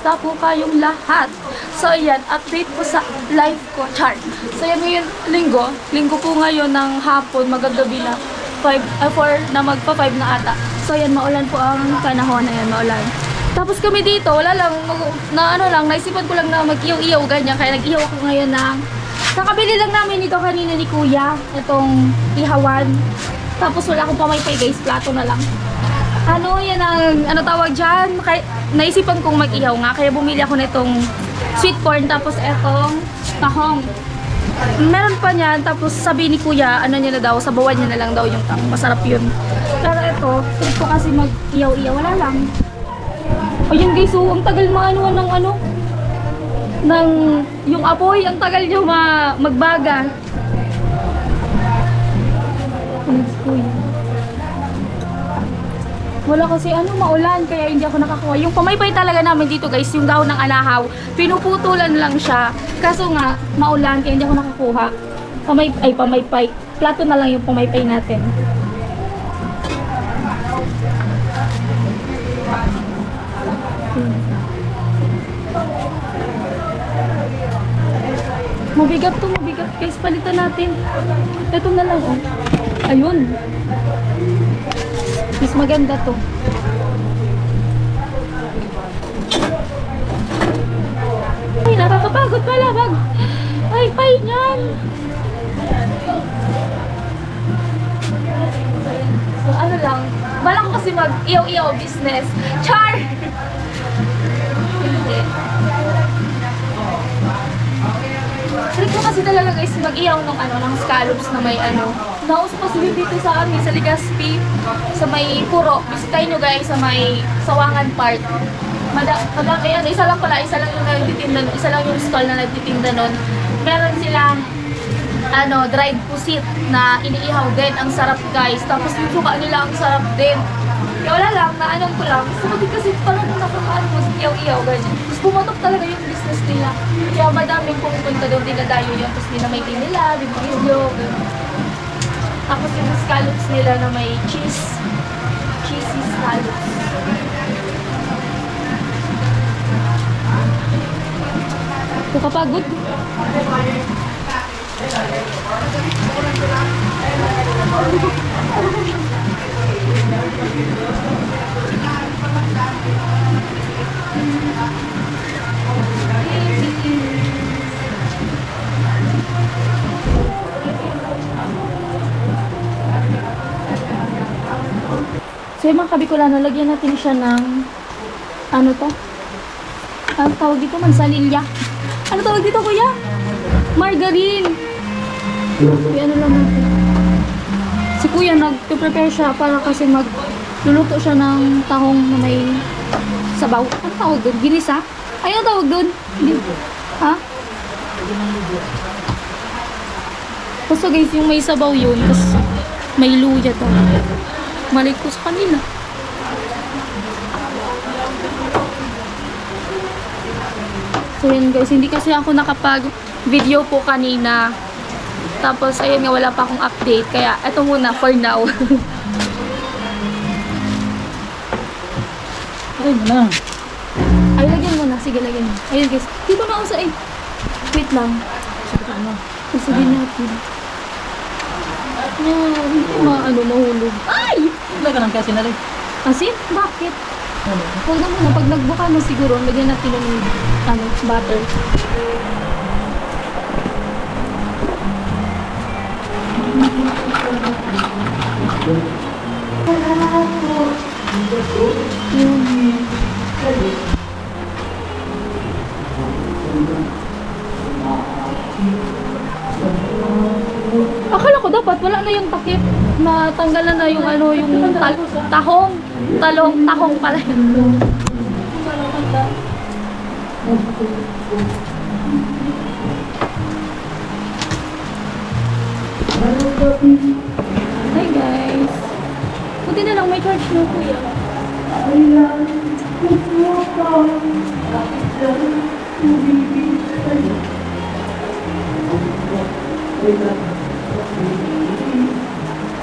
Kumusta po kayong lahat? So, ayan, update po sa live ko, chart. So, ayan ngayon, linggo. Linggo po ngayon ng hapon, magagabi na 5, uh, 4 na magpa 5 na ata. So, ayan, maulan po ang panahon. Ayan, maulan. Tapos kami dito, wala lang, na ano lang, naisipan ko lang na mag-iyaw-iyaw ganyan. Kaya nag-iyaw ako ngayon ng, kakabili lang namin ito kanina ni Kuya, itong ihawan. Tapos wala akong pamaypay guys, plato na lang. Ano, yan ang, ano tawag dyan? Kay, naisipan kong mag-ihaw nga, kaya bumili ako nitong sweet corn, tapos etong tahong. Meron pa niyan, tapos sabi ni kuya, ano niya na daw, sabawan niya na lang daw yung tahong. Masarap yun. Pero ito, trip kasi mag-ihaw-ihaw, wala lang. Ayun guys, oh, ang tagal maano ng ano, ng yung apoy, ang tagal niya ma magbaga. Ano, kuya? Wala kasi ano, maulan, kaya hindi ako nakakuha. Yung pamaypay talaga namin dito guys, yung daw ng anahaw, pinuputulan lang siya. Kaso nga, maulan, kaya hindi ako nakakuha. Pamay, ay, pamaypay. Plato na lang yung pamaypay natin. Hmm. Mabigat to, mabigat. Guys, palitan natin. Ito na lang, oh. Ayun. Mas maganda to. Ay, nakakapagod pala. Mag... Ay, pay niyan. So, ano lang. Bala ko kasi mag-iyaw-iyaw business. Char! Hindi. Trip ko kasi talaga guys mag-iyaw ng ano ng scallops na may ano. Nauso yun dito sa amin sa Legazpi sa may Puro. Bisitahin nyo guys sa may Sawangan Park. Mada, madami ano, isa lang pala, isa lang yung nagtitinda, isa lang yung stall na nagtitinda nun. Meron silang ano, dried pusit na iniihaw din. Ang sarap guys. Tapos yung suka nila ang sarap din. Kaya wala lang, naanong ko lang. Gusto ko din kasi parang nakakaano mag-iyaw-iyaw ganyan. Tapos pumatok talaga yung business nila. Kaya madaming pumupunta doon, dinadayo yun. Tapos dinamay nila, bibigyo, ganyan. Tapos yung scallops nila na may cheese. Cheesy scallops. Nakapagod. So yung mga kabikulano, lagyan natin siya ng ano to? Ang tawag dito, mansanilya. Ano tawag dito, kuya? Margarine. Kuya, ano lang natin. Si kuya, nag-prepare siya para kasi mag luluto siya ng tahong na may sabaw. Ano tawag doon? Ginisa? Ay, ano tawag doon? Ha? Basta guys, yung may sabaw yun, tapos may luya to. Malik ko sa kanila. So yun guys, hindi kasi ako nakapag video po kanina. Tapos ayun nga, wala pa akong update. Kaya eto muna for now. Ay, na. Ay, lagyan mo na. Sige, lagyan mo. Ayun guys. Dito na usa eh. Wait lang. Sakit na. Sasabihin natin. Yan, hindi maano, mahulog. Ay! Wala nang kasi nalay. Asin? Bakit? Ano? Huwag na muna. Pag nagbuka na siguro, lagyan natin ng ano, butter. Yun. Dapat wala na yung takip na tanggalan na yung ano yung tal- tahong talong tahong pala yun. Hi guys. Buti na lang may charge no kuya. Yan,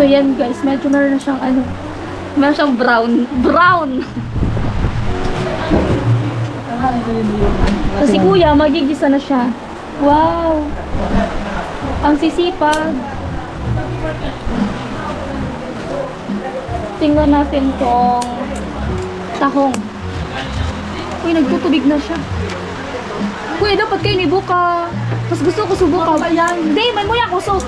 So yan guys, medyo meron na siyang ano, meron siyang brown, brown. So si kuya, magigisa na siya. Wow! Ang sisipag. Tingnan natin tong tahong. Uy, nagtutubig na siya. Kuya, dapat kayo ni Buka. Mas gusto ko subukan. Hindi, may muya ko. So,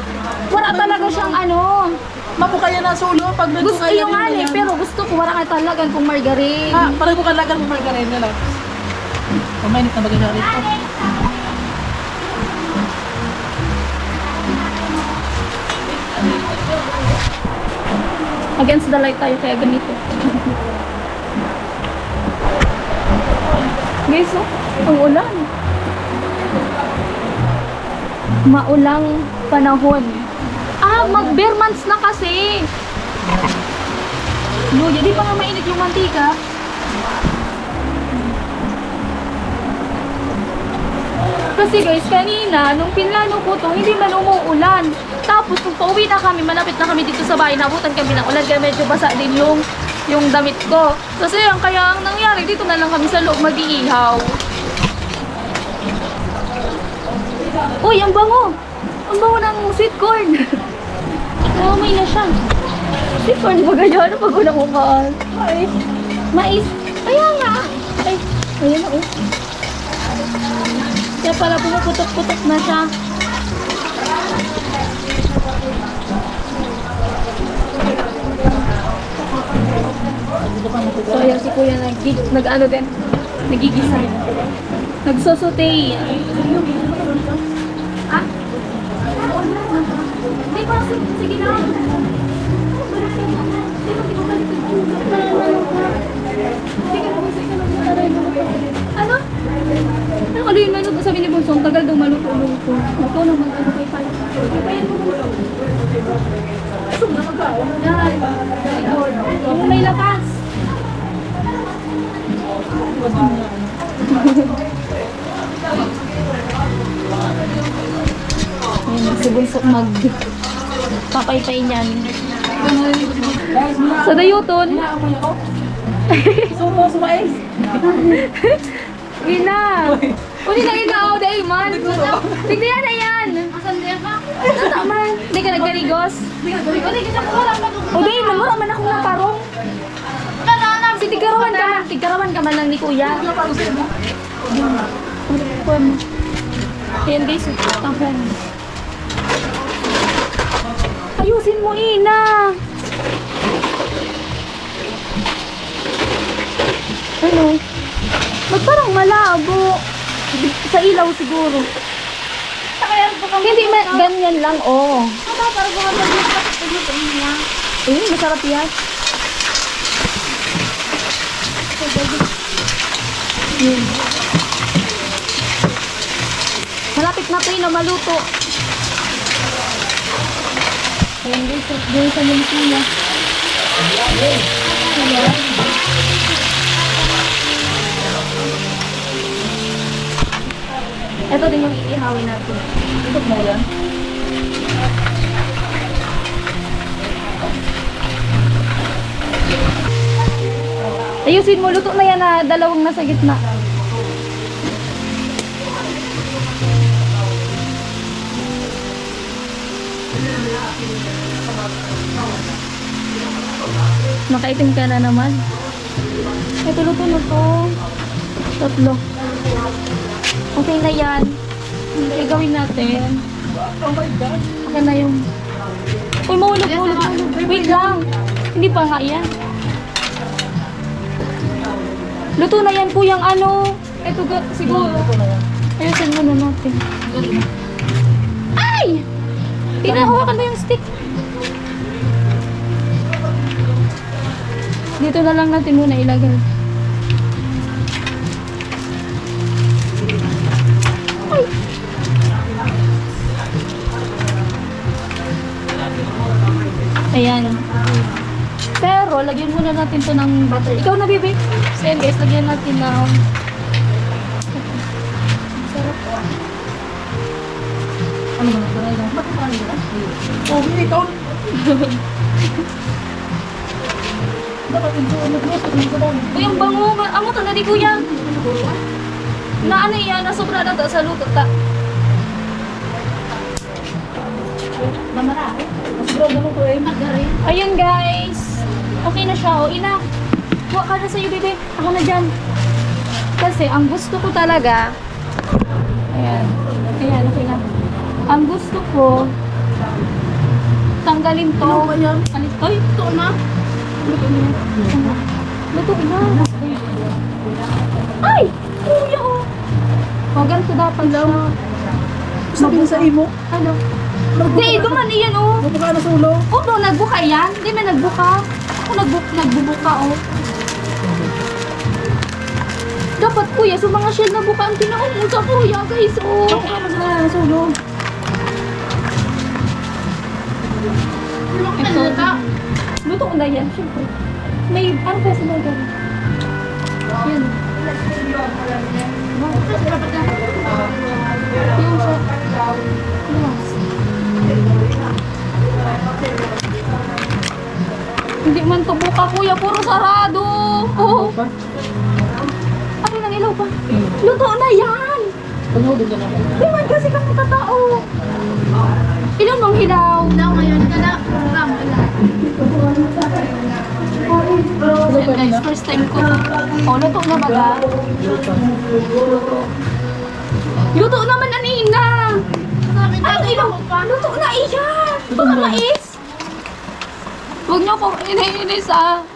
wala talaga siyang ano. Mapukaya na sulo pag Gusto nagkukaya yung ano eh, pero gusto ko wala ka talagang kung margarine. Ha, parang ko kalagan mo margarine na lang. Pamainit na bagay na rito. Against the light tayo, kaya ganito. Guys, oh, ang ulan. Maulang panahon. Ah, mag-bare months na kasi. Luya, di pa nga mainit yung mantika. Kasi guys, kanina, nung pinlano ko to, hindi man umuulan. Tapos, nung pauwi na kami, malapit na kami dito sa bahay, nabutan kami ng ulan, kaya medyo basa din yung, yung damit ko. Kasi yan, kaya ang nangyari, dito na lang kami sa loob mag-iihaw. Uy, ang bango! Ang bango ng sweet corn! Namamay na siya. Sweet corn ba ganyan? Ano pag unang umaan? Ay, mais. Kaya nga. Ay, ayan na oh. Kaya pala pumuputok-putok na siya. So, ayan si kuya nag, nag ano din, nagigisa. Nagsosote. Ah? Hindi pa, sige, na. Ano? Ano yung maluto? Sabi ni Bunso, ang tagal daw maluto-luto. Ikaw naman, ano kay Pai? Ipayan mo mo. Mo na magkaon? Yan. Yung may lakas. Ayun, si Bunso mag papaypay niyan. Sa dayuton, Sumo, sumais. Ina! Uli na ikaw, dahil man! Tignan yan na yan! Asan din ka? Tama, hindi ka nagkarigos? O dahil man, wala man akong naparong. Si tigarawan ka man, tigarawan ka man lang ni kuya. Ayan guys, tapan. Ayusin mo, Ina! Ano? Ba't parang malabo? Sa ilaw siguro. Hindi, ma- ganyan lang, oh. Eh, masarap yan. Malapit na na maluto. At doon sa Malaysia. Ayan. Ito din yung iihawin natin. Ito mo yan. Ayusin mo, luto na yan na dalawang nasa gitna. Nakaitim ka na naman. Ito, luto na to. Tatlo. Okay na yan. Okay, gawin natin. Oh my God. Okay na yung... Uy, mahulog, mahulog, mahulog. Wait lang. Hindi pa nga yan. Luto na yan, kuyang ano. Ito siguro. Ayusin mo na natin. Ay! Tinahawakan mo yung stick. Dito na lang natin muna ilagay. Ay! Ayan. Pero, lagyan muna natin to ng butter. Ikaw na, baby. So, yan guys, lagyan natin ng... Sarap. Ano ba? Lang. Bakit tayo ba? Oh, hindi ikaw. Dapat Uy, ang bango. Amo to na di kuya. Na ano yan, na sobra na to sa luto ta. Mamara. Bro, ganun ko eh. Ayun guys. Okay na siya. O, ina. Huwag ka na sa'yo, bebe. Ako na dyan. Kasi, ang gusto ko talaga, ayan. Ayan, okay na. Ang gusto ko, tanggalin to. Ano ba yan? Ay, ito. Ito na. Luto na. Ay! Kuya, oh. O, ganito dapat siya. Sabi mo sa imo. Ano? Di, duman iyan, oh. Ano ka na sulo? Oo, no, nagbuka yan. Hindi may nagbuka. Ako nagbuk nagbubuka, oh. Dapat, kuya, sa mga shell na buka ang tinaon mo sa kuya, guys, oh. Ano ka mas na sulo? Ito. Luto ko na yan, syempre. May, ano sa mga ganun? Yan. Yung sa... Yes. Hindi man to buka, kuya. Puro sarado. Oh. Pa? Ano nang ilaw pa? Luto na yan! Panoodin ka. Di man kasi kami katao. Ilan mong hilaw? Daw ngayon ka na. Yan guys, first time ko. Oh, luto na ba ga? Luto naman anina! Sabi Ay, dati ilaw! Luto na iyan! Baka mais! Huwag niyo po iniinis ah.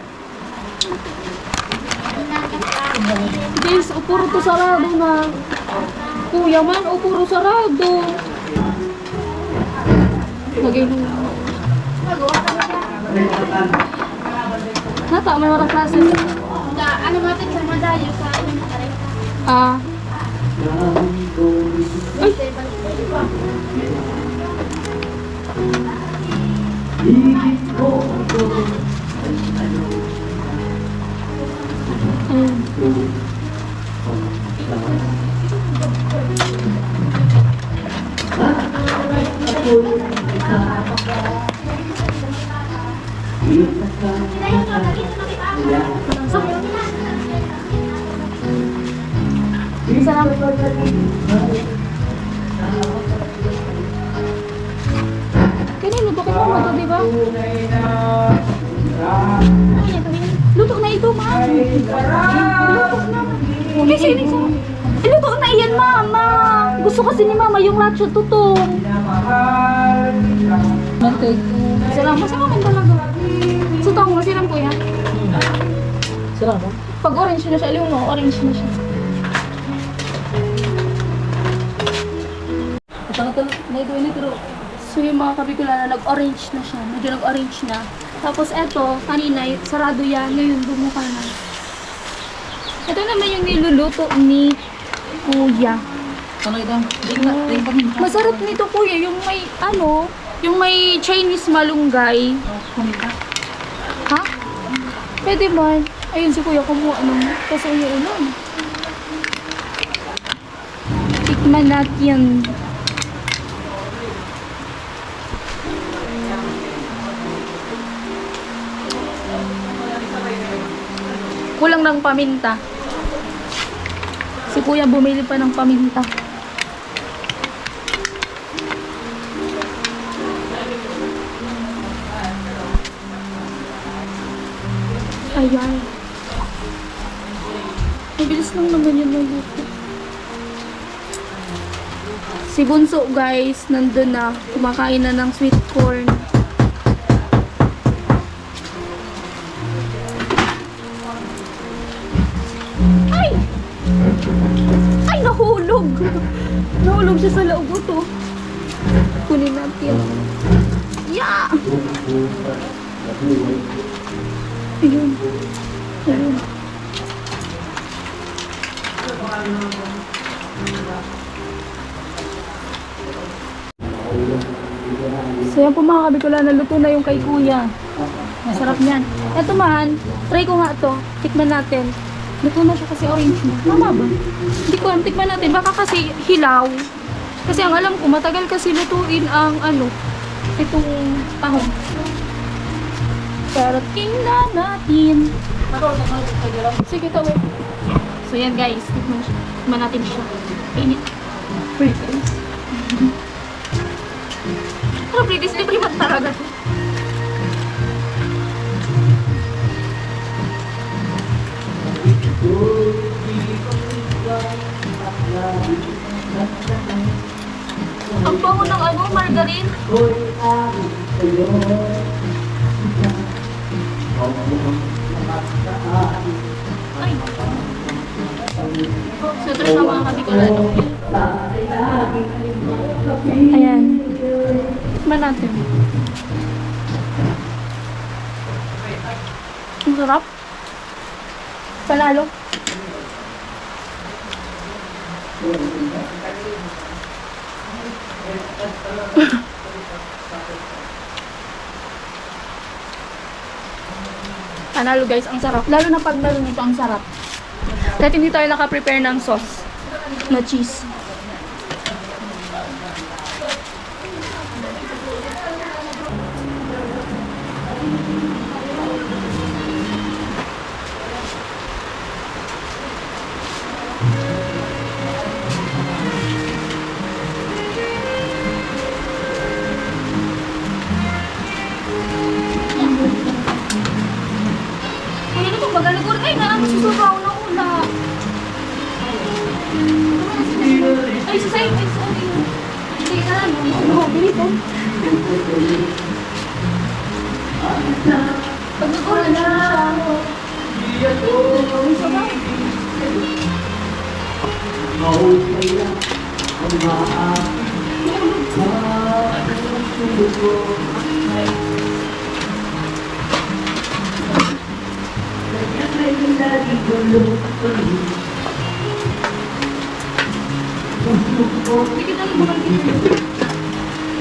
Guys, o puro to sarado na. Kuya man, o puro sarado. Mo. Nata, may marang klase. Ano matik sa madayo sa ano kare. Ah. Ay! Ayun. Kanino to? Kanino to, di ba? Luto na ito, ma. Luto na. Kasi luto na iyan, mama. Gusto kasi ni mama yung lacho tutong. Mantig. Sarang, masama man talaga. Sa taong mo, silang kuya. Sarap ba? Pag orange na siya, alam mo, orange na siya. Na ito ini pero So yung mga kabigula na nag-orange na siya, medyo nag-orange na. Tapos eto, kanina, sarado yan, ngayon bumuka na. Ito naman yung niluluto ni Kuya. Ano ito? Di na, di pa. Masarap nito Kuya, yung may ano, yung may Chinese malunggay. Kumita. Ha? Pwede man. Ayun si Kuya kumuha ng kasi yung ulan. Tikman natin. Kulang ng paminta. Si Kuya bumili pa ng paminta. Ayan. Mabilis lang naman yun maluto. Si Bunso guys, nandun na. Kumakain na ng sweet corn. So yan po mga kabikula, naluto na yung kay kuya. Sarap niyan. Ito man, try ko nga to. Tikman natin. Luto na siya kasi orange na. Tama ba? Hindi ko alam. Tikman natin. Baka kasi hilaw. Kasi ang alam ko, matagal kasi lutuin ang ano, itong tahong. Pero tingnan natin. Sige, tawin. So yan guys, tikman, tikman natin siya. Init. Pretties. Pero pretties, libre man talaga. Ang bango ng ano, margarine. Ay. So, ito siya mga kabikulano. Ayan. Tikman natin. Ang sarap. Panalo. Panalo guys, ang sarap. Lalo na pag meron nito, ang sarap. Kahit hindi tayo naka-prepare ng sauce na cheese.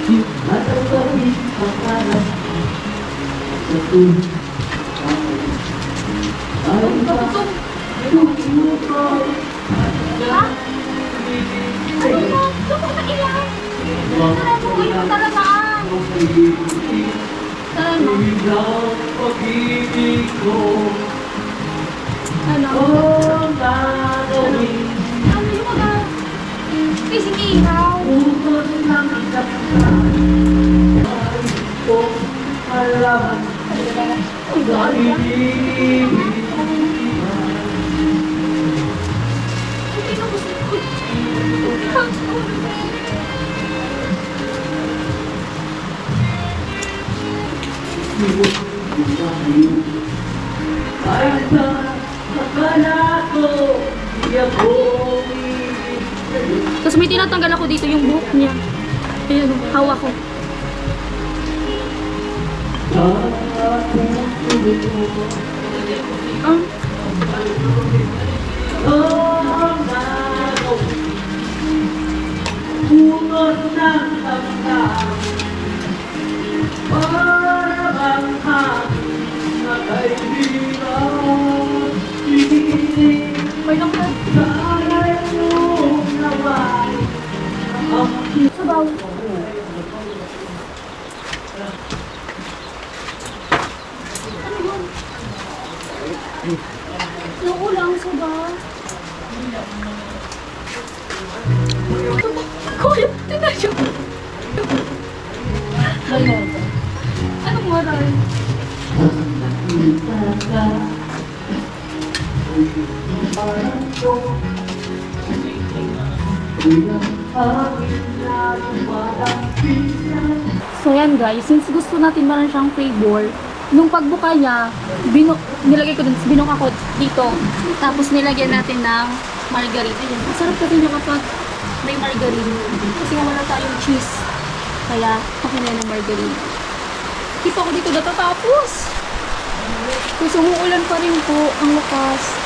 Gutom. Ha? Ano mo? Gutom na ilan? Tara mo, kayo talagaan. Tara mo. Ano? Ano yung mga... Kasing ihaw. Hindi na gusto ko. Tapos may tinatanggal ako dito yung buhok niya. Ayan, oh, hawak ko. May lang na. Sabaw. Ano yun? Yung ulang sabaw. Kuya, tingnan siya. Anong maray? So yan guys, since gusto natin meron siyang flavor, nung pagbuka niya, binu nilagay ko dun, binuka ko dito. Tapos nilagyan natin ng margarine. Ayun, masarap kasi niya kapag may margarine. Kasi wala tayong cheese. Kaya, okay na ng margarine. Kita ko dito natatapos. Kasi umuulan pa rin po ang lakas.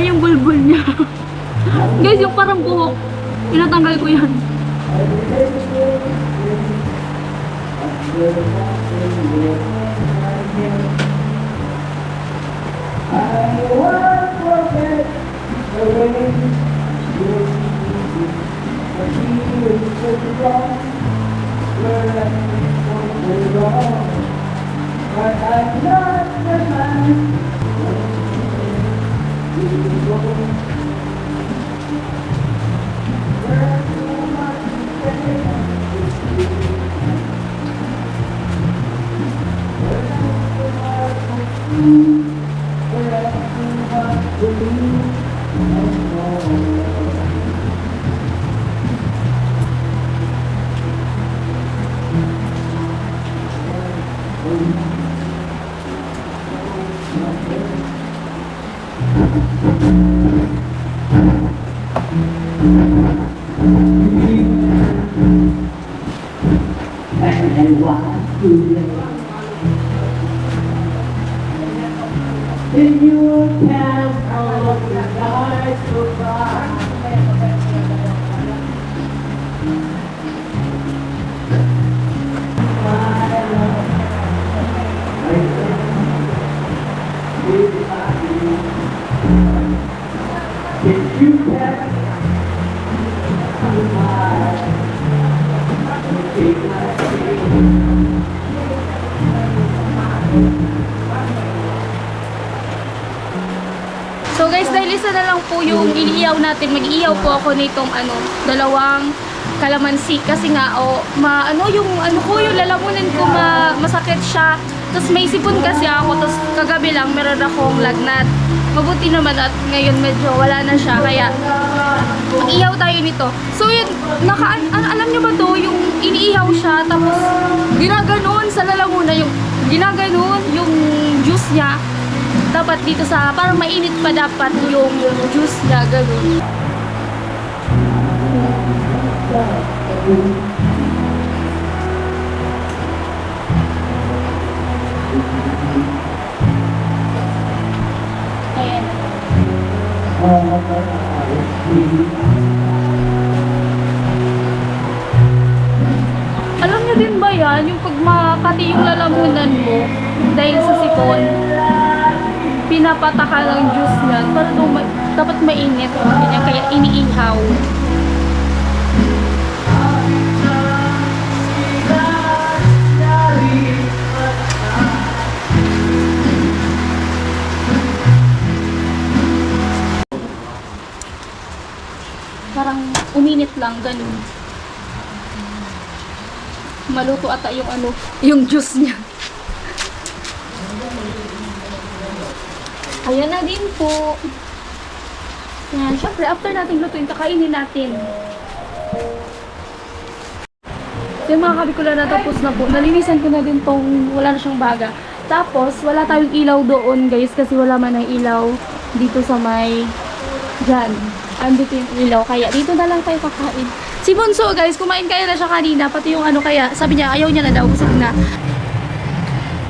Ay, yung bulbul niya. Guys, yung parang buhok. Pinatanggal ko yan. and Thank you. Iniiyaw natin, mag-iiyaw po ako nitong ano, dalawang kalamansi kasi nga o ma ano yung ano ko yung lalamunan ko ma, masakit siya. Tapos may sipon kasi ako, tapos kagabi lang meron akong lagnat. Mabuti naman at ngayon medyo wala na siya kaya mag-ihaw tayo nito. So yun, naka, an- alam niyo ba to, yung iniihaw siya tapos ginaganon sa lalamunan yung ginaganon yung juice niya dapat dito sa, parang mainit pa dapat yung juice niya, gano'n. Ayan. Alam niyo din ba yan, yung pag makati yung lalamunan mo dahil sa sipon, pinapataka ng juice niyan para daw ma- dapat mainit. Ganyan, kaya iniihaw. Parang uminit lang, ganun. Maluto ata yung ano, yung juice niya. Ayan na din po. Yan, syempre, after natin lutuin, kakainin natin. So, yung mga kabikula na tapos na po. Nalinisan ko na din tong wala na siyang baga. Tapos, wala tayong ilaw doon, guys, kasi wala man ang ilaw dito sa may dyan. Andito yung ilaw, kaya dito na lang tayo kakain. Si Bunso, guys, kumain kaya na siya kanina, pati yung ano kaya, sabi niya, ayaw niya na daw, busog na.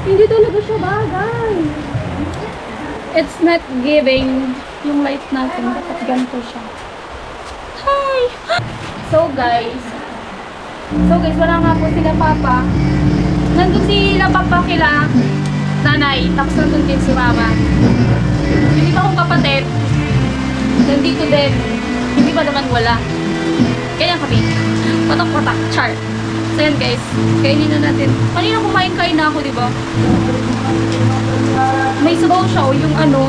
Hindi talaga siya bagay it's not giving yung light natin. Dapat ganito siya. Hi! So, guys. So, guys, wala nga po sila papa. Nandun sila papa kila nanay. Tapos nandun din si mama. Hindi pa akong kapatid. Nandito din. Hindi pa naman wala. Kaya kami. Patak-patak. Char. So, yan guys. Kainin na natin. Kanina kumain-kain na ako, di ba? May sabaw siya o yung ano,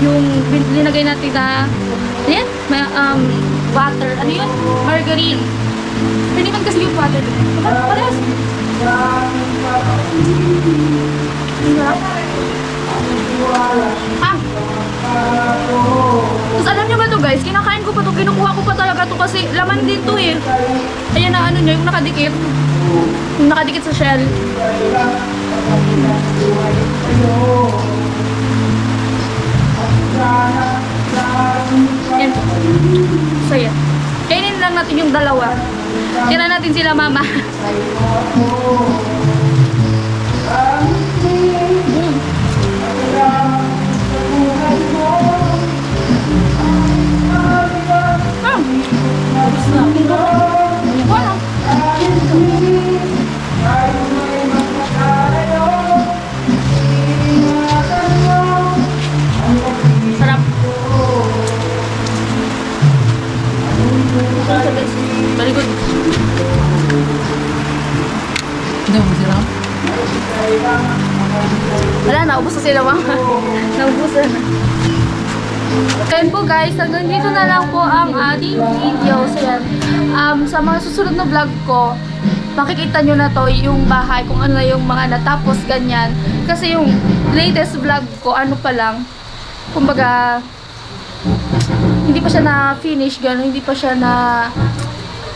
yung linagay natin na, ayan, may, um, water, ano yun? Margarine. Pwede man kasi yung water. Ano, parehas. Ah! Tapos alam niyo ba to guys, kinakain ko pa to, kinukuha ko pa talaga to kasi laman din to eh. Ayan na ano niya, yung nakadikit. Yung nakadikit sa shell. Yan. So yan. Kainin lang natin yung dalawa. Tira natin sila mama. Sarap. Mo sila. Wala, naubos na sila mama. naubos na. Kaya po guys, hanggang dito na lang po ang ating video. So yan, um, sa mga susunod na vlog ko, makikita nyo na to yung bahay, kung ano na yung mga natapos, ganyan. Kasi yung latest vlog ko, ano pa lang, kumbaga, hindi pa siya na-finish, gano'n, hindi pa siya na,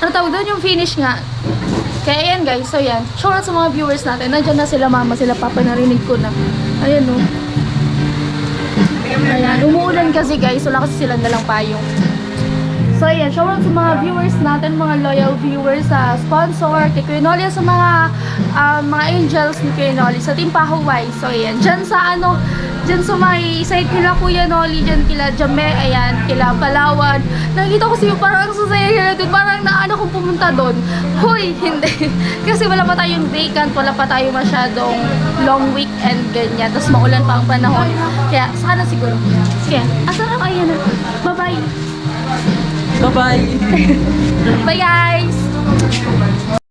ano tawag doon, yung finish nga. Kaya yan guys, so yan. Shout out sa mga viewers natin. Nandiyan na sila mama, sila papa, narinig ko na. Ayan oh. Ayan, umuulan kasi guys, wala kasi sila dalang payong. So ayan, shout out sa mga viewers natin, mga loyal viewers sa sponsor, kay Kuya Noli, sa mga ah, mga angels ni Kuya Noli, sa Team Pahuway. So ayan, dyan sa ano, dyan sa may site nila Kuya Noli, dyan kila Jame, ayan, kila Palawan. Nakikita ko siya parang ang sasaya nila doon, parang naano kong pumunta doon. Hoy, hindi. Kasi wala pa tayong vacant, wala pa tayong masyadong long weekend, ganyan. Tapos maulan pa ang panahon. Kaya, sana siguro. Sige, asa na kayo na. Bye-bye. Bye-bye! Bye guys!